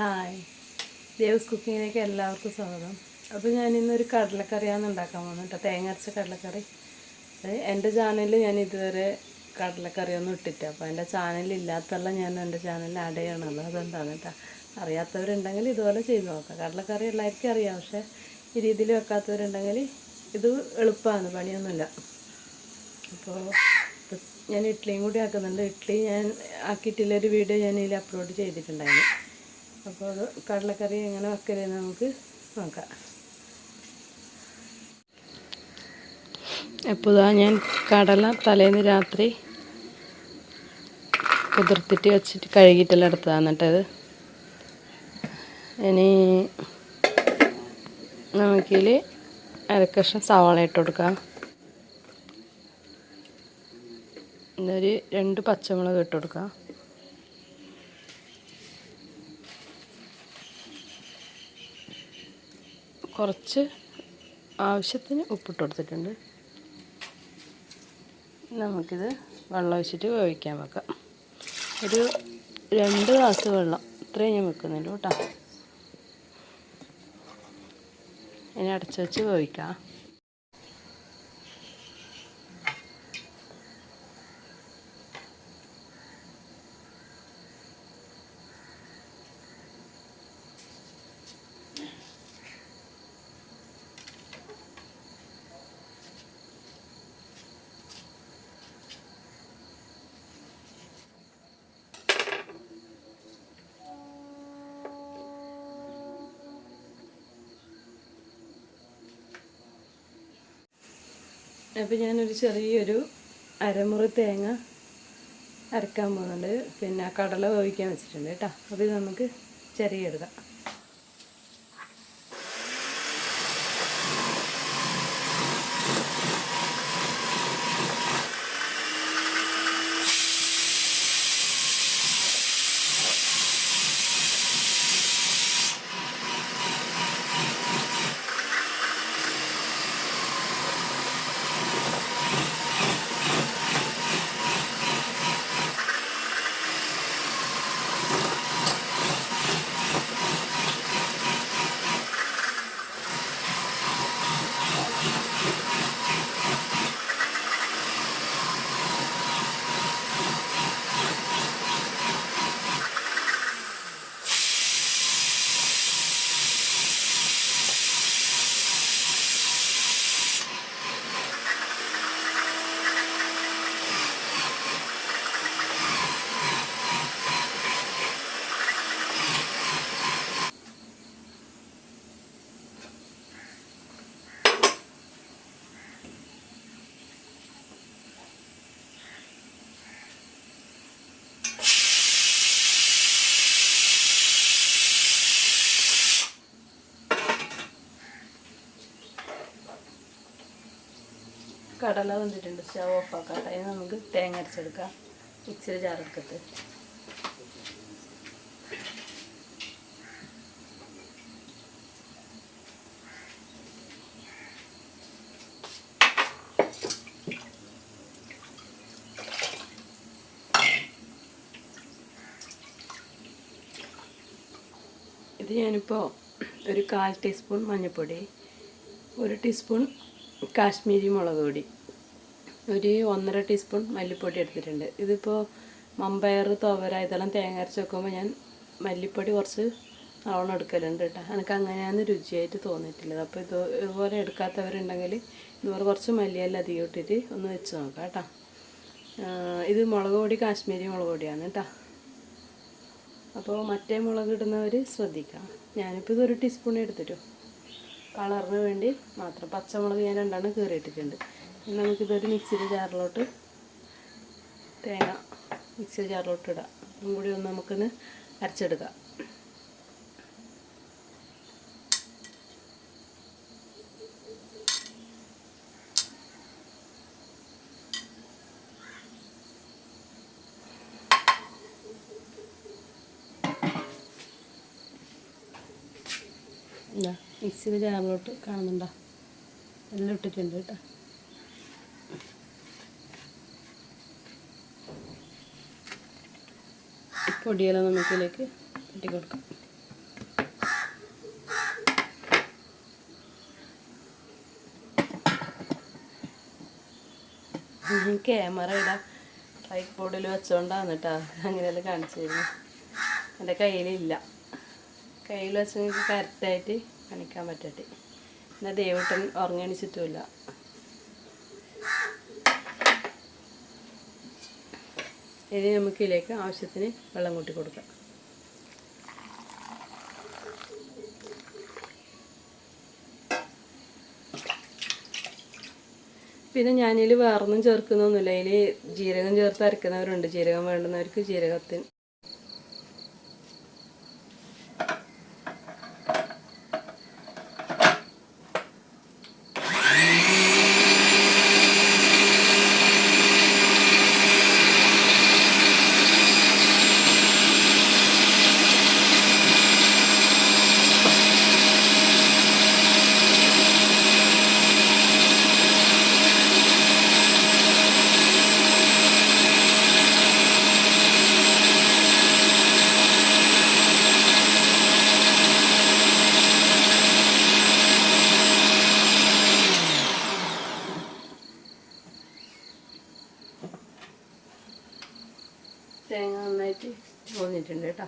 Hi. Devas കുക്കിങ്ങിലേക്ക് എല്ലാവർക്കും സ്വാഗതം. അപ്പോൾ ഞാൻ ഇന്നൊരു കടലക്കറിയാണ് ഉണ്ടാക്കാൻ പോകുന്നത് കേട്ടോ. തേങ്ങ അരച്ച കടലക്കറി. എന്റെ ചാനലിൽ ഞാൻ ഇതുവരെ കടലക്കറിയൊന്നും ഇട്ടിട്ട് അപ്പോൾ എന്റെ ചാനലില്ലാത്തല്ല ഞാൻ എന്റെ ചാനലിൽ ആഡ് ചെയ്യണമല്ലോ അതെന്താണ് കേട്ടോ? അറിയാത്തവരുണ്ടെങ്കിൽ ഇതുപോലെ ചെയ്ത് നോക്കാം. കടലക്കറി എല്ലാവർക്കും അറിയാം. പക്ഷേ ഈ രീതിയിൽ വെക്കാത്തവരുണ്ടെങ്കിൽ ഇത് എളുപ്പമാണ്. പണിയൊന്നുമില്ല. അപ്പോൾ ഞാൻ ഇഡ്ഡലിയും കൂടി ആക്കുന്നുണ്ട്. ഇഡ്ഡലി ഞാൻ ആക്കിയിട്ടില്ല. ഒരു വീഡിയോ ഞാൻ അപ്ലോഡ് ചെയ്തിട്ടുണ്ടായിരുന്നു. അപ്പോൾ അത് കടലക്കറി എങ്ങനെ വെക്കലെന്ന് നമുക്ക് നോക്കാം. എപ്പോഴാണ് ഞാൻ കടല തലേന്ന് രാത്രി കുതിർത്തിട്ട് വെച്ചിട്ട് കഴുകിയിട്ടെല്ലാം എടുത്തതാണ് കേട്ടത് ഇനി നമുക്കിൽ അരക്കഷ്ണം സവാള ഇട്ട് കൊടുക്കാം. എന്നൊരു രണ്ട് പച്ചമുളക് ഇട്ട് കൊടുക്കാം. കുറച്ച് ആവശ്യത്തിന് ഉപ്പിട്ട് കൊടുത്തിട്ടുണ്ട്. നമുക്കിത് വെള്ളം ഒഴിച്ചിട്ട് വേവിക്കാൻ വെക്കാം. ഒരു രണ്ട് ഗ്ലാസ് വെള്ളം ഇത്രയും ഞാൻ വെക്കുന്നുള്ളൂ കേട്ടോ. ഇനി അടച്ച് വെച്ച് വേവിക്കാം. അപ്പോൾ ഞാനൊരു ചെറിയൊരു അരമുറി തേങ്ങ അരക്കാൻ പോകുന്നുണ്ട്. പിന്നെ കടല വേവിക്കാൻ വെച്ചിട്ടുണ്ട് കേട്ടോ. അപ്പോൾ ഇത് നമുക്ക് ചെറിയ എടുക്കാം. കടല വന്നിട്ടുണ്ട്. സ്റ്റവ് ഓഫ് ആക്കാം അതിന് നമുക്ക് തേങ്ങ അരച്ചെടുക്കാം. മിക്സിയിൽ ചാറെടുക്കത്ത് ഇത് ഞാനിപ്പോൾ ഒരു കാൽ ടീസ്പൂൺ മഞ്ഞൾപ്പൊടി ഒരു ടീസ്പൂൺ കാശ്മീരി മുളക് പൊടി. ഒരു ഒന്നര ടീസ്പൂൺ മല്ലിപ്പൊടി എടുത്തിട്ടുണ്ട്. ഇതിപ്പോൾ മമ്പയർ തുവര ഇതെല്ലാം തേങ്ങ അരച്ച് വെക്കുമ്പോൾ ഞാൻ മല്ലിപ്പൊടി കുറച്ച് നല്ലോണം എടുക്കലുണ്ട് കേട്ടോ എനിക്ക് അങ്ങനെയാണ് രുചിയായിട്ട് തോന്നിയിട്ടുള്ളത്. അപ്പോൾ ഇത് ഇതുപോലെ എടുക്കാത്തവരുണ്ടെങ്കിൽ ഇതുപോലെ കുറച്ച് മല്ലിയെല്ലാം അധികം ഇട്ടിട്ട് ഒന്ന് വെച്ച് നോക്കാം കേട്ടോ ഇത് മുളക് പൊടി കാശ്മീരി മുളക് പൊടിയാണ് കേട്ടോ അപ്പോൾ മറ്റേ മുളക് ഇടുന്നവർ ശ്രദ്ധിക്കാം ഞാനിപ്പോൾ ഇതൊരു ടീസ്പൂൺ എടുത്തിട്ടു. കളറിന് വേണ്ടി മാത്രം. പച്ചമുളക് ഞാൻ രണ്ടെണ്ണം കീറിയിട്ടിട്ടുണ്ട്. ഇനി നമുക്കിതൊരു മിക്സിയുടെ ജാറിലോട്ട് തേങ്ങ മിക്സിയുടെ ജാറിലോട്ട് ഇടാം. അതും കൂടി ഒന്ന് നമുക്കൊന്ന് അരച്ചെടുക്കാം. മിക്സിയുടെ ജാറിലോട്ട് കാണുന്നുണ്ടോ? എല്ലാം ഇട്ടിട്ടുണ്ട് കേട്ടോ. പൊടിയെല്ലാം നമുക്കിതിലേക്ക് കെട്ടി കൊടുക്കാം ക്യാമറ ഇടാം ബോർഡിൽ വെച്ചോണ്ടാണ് കേട്ടോ അങ്ങനെയെല്ലാം കാണിച്ചു തരുന്നു. എന്റെ കയ്യിലില്ല. കയ്യിൽ വെച്ച് കറക്റ്റായിട്ട് കാണിക്കാൻ പറ്റട്ടെ എന്നാൽ ദേവട്ടൻ ഉറങ്ങണിച്ചിട്ടുമില്ല. ഇനി നമുക്ക് ഇതിലേക്ക് ആവശ്യത്തിന് വെള്ളം കൂട്ടി കൊടുക്കാം. പിന്നെ ഞാനിതിൽ വേറൊന്നും ചേർക്കുന്നൊന്നുമില്ല. അതിൽ ജീരകം ചേർത്ത് അരക്കുന്നവരുണ്ട്. ജീരകം വേണ്ടുന്നവർക്ക് ജീരകത്തിന് തേങ്ങ നന്നായിട്ട് തോന്നിയിട്ടുണ്ട് കേട്ടോ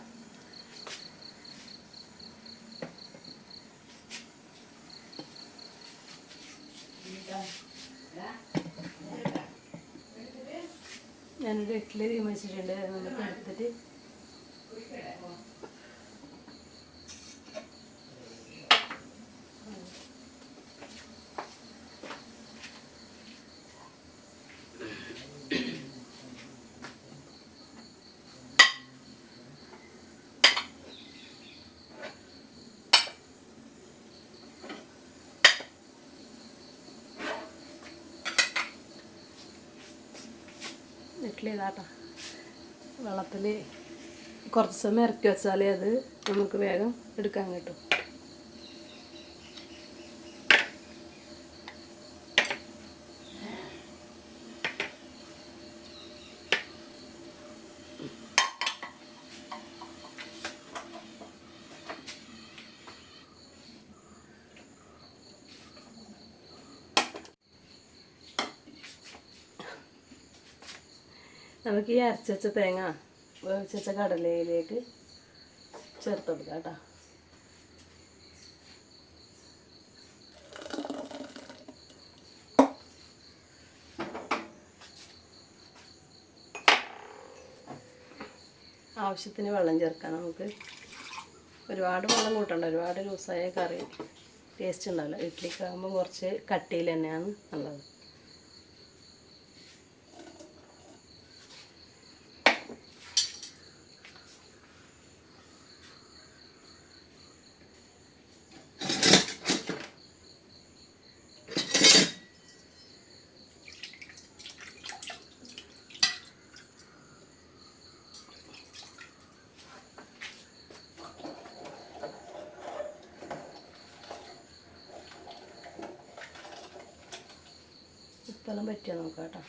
ഞാനൊരു ഇഡ്ഡലി തീരുമാനിച്ചിട്ടുണ്ട്. നമുക്ക് എടുത്തിട്ട് ഇതാട്ടോ വെള്ളത്തിൽ കുറച്ച് സമയം ഇറക്കി വെച്ചാലേ അത് നമുക്ക് വേഗം എടുക്കാൻ കിട്ടും. നമുക്ക് ഈ അരച്ചച്ച തേങ്ങ വേവിച്ചച്ച കടലയിലേക്ക് ചേർത്ത് കൊടുക്കാം കേട്ടോ. ആവശ്യത്തിന് വെള്ളം ചേർക്കാം നമുക്ക്. ഒരുപാട് വെള്ളം കൂട്ടണ്ട ഒരുപാട് ലൂസായ കറി. ടേസ്റ്റ് ഉണ്ടാവില്ല. ഇഡ്ഡലിക്കാകുമ്പോൾ കുറച്ച് കട്ടിയിൽ തന്നെയാണ് നല്ലത്. ഉപ്പെല്ലാം പറ്റിയാൽ നോക്കാം കേട്ടോ.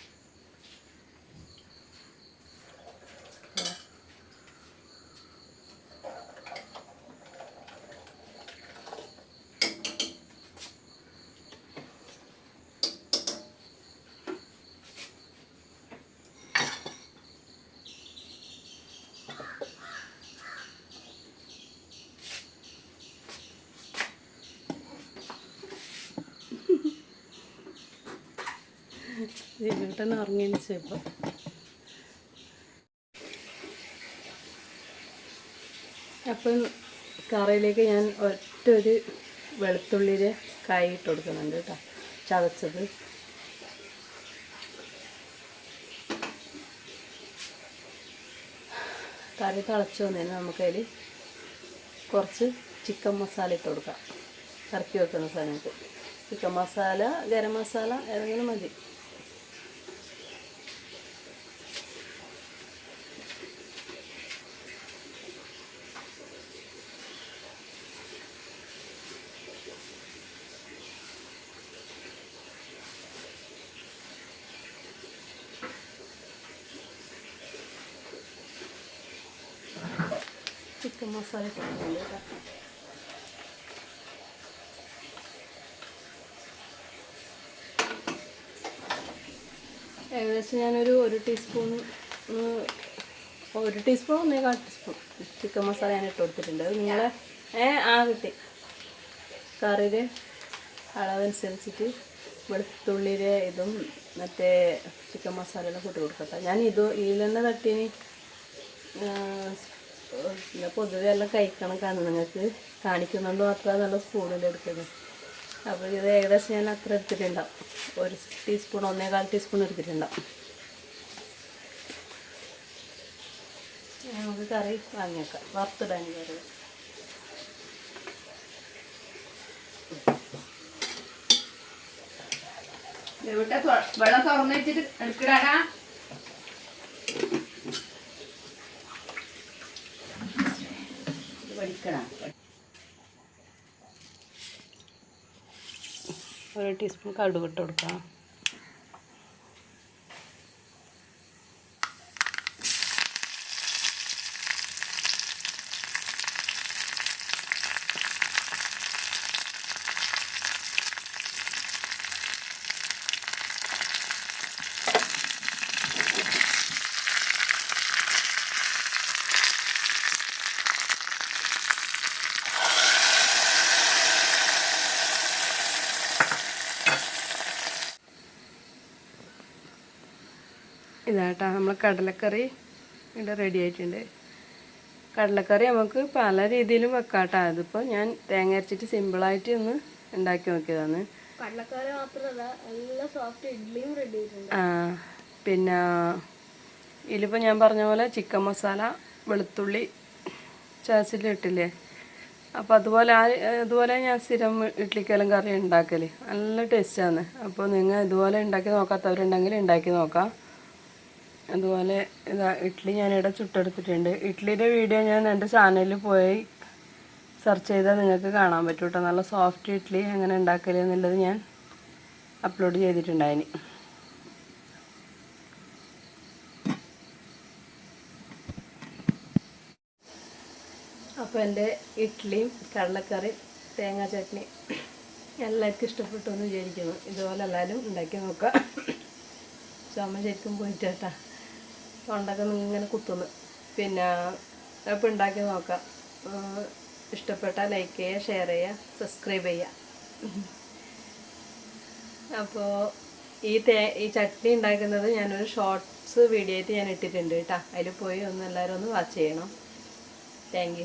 ഉറങ്ങിയതിന് ശേഷം അപ്പം കറിയിലേക്ക് ഞാൻ ഒറ്റ ഒരു വെളുത്തുള്ളിയുടെ കായ് ഇട്ട് കൊടുക്കുന്നുണ്ട് കേട്ടോ ചതച്ചത്. കറി തിളച്ച് വന്നതിന് നമുക്കതിൽ കുറച്ച് ചിക്കൻ മസാല ഇട്ട് കൊടുക്കാം. ഇറക്കി വെക്കുന്ന സമയത്ത്. ചിക്കൻ മസാല ഗരം മസാല ഏതെങ്കിലും മതി ചിക്കൻ മസാല ഇട്ടിട്ടുണ്ട് കേട്ടോ ഏകദേശം ഞാനൊരു ഒരു ടീസ്പൂൺ ഒരു ടീസ്പൂൺ ഒന്നേകാൽ ടീസ്പൂൺ ചിക്കൻ മസാല ഞാൻ ഇട്ട് കൊടുത്തിട്ടുണ്ട്. അത് നിങ്ങളെ ഏ ആ കിട്ടി. കറിയുടെ അളവനുസരിച്ചിട്ട് വെളുത്തുള്ളിയുടെ ഇതും മറ്റേ ചിക്കൻ മസാലയെല്ലാം കൂട്ടി കൊടുക്കട്ടെ. ഞാൻ ഇത് ഇതിൽ തന്നെ തട്ടിന് പിന്നെ പൊതുവെ എല്ലാം കഴിക്കണം കാരണം നിങ്ങൾക്ക് കാണിക്കുന്നുണ്ട് അത്ര നല്ല സ്പൂണിൽ എടുക്കുന്നത് അപ്പോൾ ഇത് ഏകദേശം ഞാൻ അത്ര എടുത്തിട്ടുണ്ടാവും. ഒരു ടീസ്പൂൺ ഒന്നേകാൽ ടീസ്പൂൺ എടുത്തിട്ടുണ്ടാവും. നമുക്ക് കറി വാങ്ങിയേക്കാം. വറുത്തിടാൻ കറി. വെള്ളം തുറന്നു വെച്ചിട്ട് എടുക്കടാടാ. പഠിക്കണം ഒരു ടീസ്പൂൺ കടുക് ഇട്ട് കൊടുക്കാം. ഇതാട്ടാ നമ്മൾ കടലക്കറി ഇവിടെ റെഡി ആയിട്ടുണ്ട്. കടലക്കറി നമുക്ക് പല രീതിയിലും വെക്കാട്ടോ. അതിപ്പോൾ ഞാൻ തേങ്ങ അരച്ചിട്ട് സിമ്പിളായിട്ട് ഒന്ന് ഉണ്ടാക്കി നോക്കിയതാണ്. കടലക്കറി മാത്രമല്ല നല്ല സോഫ്റ്റ് ഇഡ്ഡലിയും റെഡി ആയിട്ടുണ്ട്. ആ, പിന്നെ ഇതിലിപ്പോൾ ഞാൻ പറഞ്ഞ പോലെ ചിക്കൻ മസാല വെളുത്തുള്ളി ചതച്ചിട്ടില്ലേ അപ്പോൾ അതുപോലെ ആ അതുപോലെ ഞാൻ സ്ഥിരം ഇഡ്ലിക്കെല്ലാം കറി ഉണ്ടാക്കൽ നല്ല ടേസ്റ്റാണ് അപ്പോൾ നിങ്ങൾ ഇതുപോലെ ഉണ്ടാക്കി നോക്കാത്തവരുണ്ടെങ്കിൽ ഉണ്ടാക്കി നോക്കാം. അതുപോലെ ഇതാ ഇഡ്ഡലി ഞാനിവിടെ ചുട്ടെടുത്തിട്ടുണ്ട്. ഇഡ്ഡലിയുടെ വീഡിയോ ഞാൻ എന്റെ ചാനലിൽ പോയി സെർച്ച് ചെയ്താൽ നിങ്ങൾക്ക് കാണാൻ പറ്റും കേട്ടോ നല്ല സോഫ്റ്റ് ഇഡ്ഡലി എങ്ങനെ ഉണ്ടാക്കൽ എന്നുള്ളത് ഞാൻ അപ്ലോഡ് ചെയ്തിട്ടുണ്ടായിന് അപ്പോൾ എന്റെ ഇഡ്ഡലിയും കടലക്കറിയും തേങ്ങാ ചട്നി എല്ലാവർക്കും ഇഷ്ടപ്പെട്ടു എന്ന് വിചാരിക്കുന്നു. ഇതുപോലെ എല്ലാവരും ഉണ്ടാക്കി നോക്കാം ചുമ ശരിക്കും പോയിട്ട്. കേട്ടാ തൊണ്ടൊക്കെ ഇങ്ങനെ കുത്തുന്നു. പിന്നെ അപ്പോൾ ഉണ്ടാക്കി നോക്കാം. ഇഷ്ടപ്പെട്ട ഇഷ്ടപ്പെട്ടാൽ ലൈക്ക് ചെയ്യുക ഷെയർ ചെയ്യുക സബ്സ്ക്രൈബ് ചെയ്യുക. അപ്പോൾ ഈ തേ ഈ ചട്നി ഉണ്ടാക്കുന്നത് ഞാനൊരു ഷോർട്സ് വീഡിയോ ആയിട്ട് ഞാൻ ഇട്ടിട്ടുണ്ട് കേട്ടോ. അതിൽ പോയി ഒന്ന് എല്ലാവരും ഒന്ന് വാച്ച് ചെയ്യണം. താങ്ക്